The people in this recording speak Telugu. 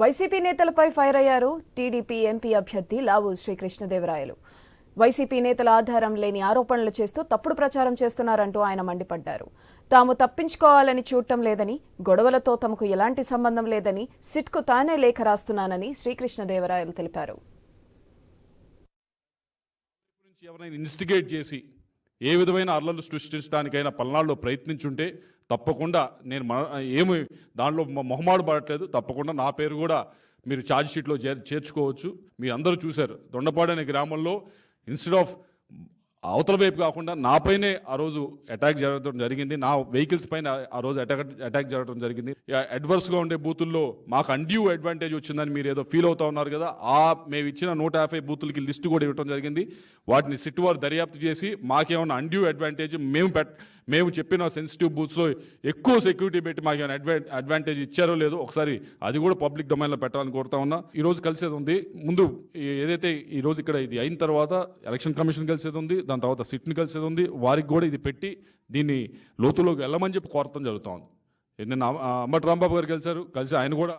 వైసీపీ నేతలపై ఫైర్ అయ్యారు టీడీపీ ఎంపీ అభ్యర్థి లావు శ్రీకృష్ణదేవరాయలు. వైసీపీ నేతల ఆధారం లేని ఆరోపణలు చేస్తూ తప్పుడు ప్రచారం చేస్తున్నారంటూ ఆయన మండిపడ్డారు. తాము తప్పించుకోవాలని చూడటం లేదని గొడవలతో తమకు ఎలాంటి సంబంధం లేదని సిట్కు తానే లేఖ రాస్తున్నానని శ్రీకృష్ణదేవరాయలు తెలిపారు. ఎవరైనా ఇన్స్టిగేట్ చేసి ఏ విధమైన అల్లలు సృష్టించడానికైనా పల్నాడులో ప్రయత్నించుంటే తప్పకుండా నేను మన ఏమి దానిలో మొహమాడు పడట్లేదు. తప్పకుండా నా పేరు కూడా మీరు ఛార్జ్ షీట్లో చేర్ చేర్చుకోవచ్చు. మీరు అందరూ చూశారు. దొండపాడు అనే గ్రామంలో ఇన్స్టెడ్ ఆఫ్ అవతల వైపు కాకుండా నాపైనే ఆ రోజు అటాక్ జరగడం జరిగింది. నా వెహికల్స్ పైన ఆ రోజు అటాక్ అటాక్ జరగడం జరిగింది. అడ్వర్స్గా ఉండే బూతుల్లో మాకు అన్డ్యూ అడ్వాంటేజ్ వచ్చిందని మీరు ఏదో ఫీల్ అవుతా ఉన్నారు కదా ఆ మేము ఇచ్చిన నూట యాభై బూతులకి లిస్ట్ కూడా ఇవ్వడం జరిగింది. వాటిని సిట్ వారు దర్యాప్తు చేసి మాకేమైనా అన్డ్యూ అడ్వాంటేజ్ మేము పెట్ మేము చెప్పిన సెన్సిటివ్ బూత్స్లో ఎక్కువ సెక్యూరిటీ పెట్టి మాకు ఏమైనా అడ్వా అడ్వాంటేజ్ ఇచ్చారో లేదో ఒకసారి అది కూడా పబ్లిక్ డొమైన్లో పెట్టాలని కోరుతా ఉన్నా. ఈ రోజు కలిసేది ఉంది. ముందు ఏదైతే ఈ రోజు ఇక్కడ ఇది అయిన తర్వాత ఎలక్షన్ కమిషన్ కలిసేది ఉంది. దాని తర్వాత సిట్ని కలిసేది ఉంది. వారికి కూడా ఇది పెట్టి దీన్ని లోతులోకి వెళ్ళమని చెప్పి కోరటం జరుగుతూ ఉంది. నిన్న అంబటి రాంబాబు గారు కలిశారు. కలిసి ఆయన కూడా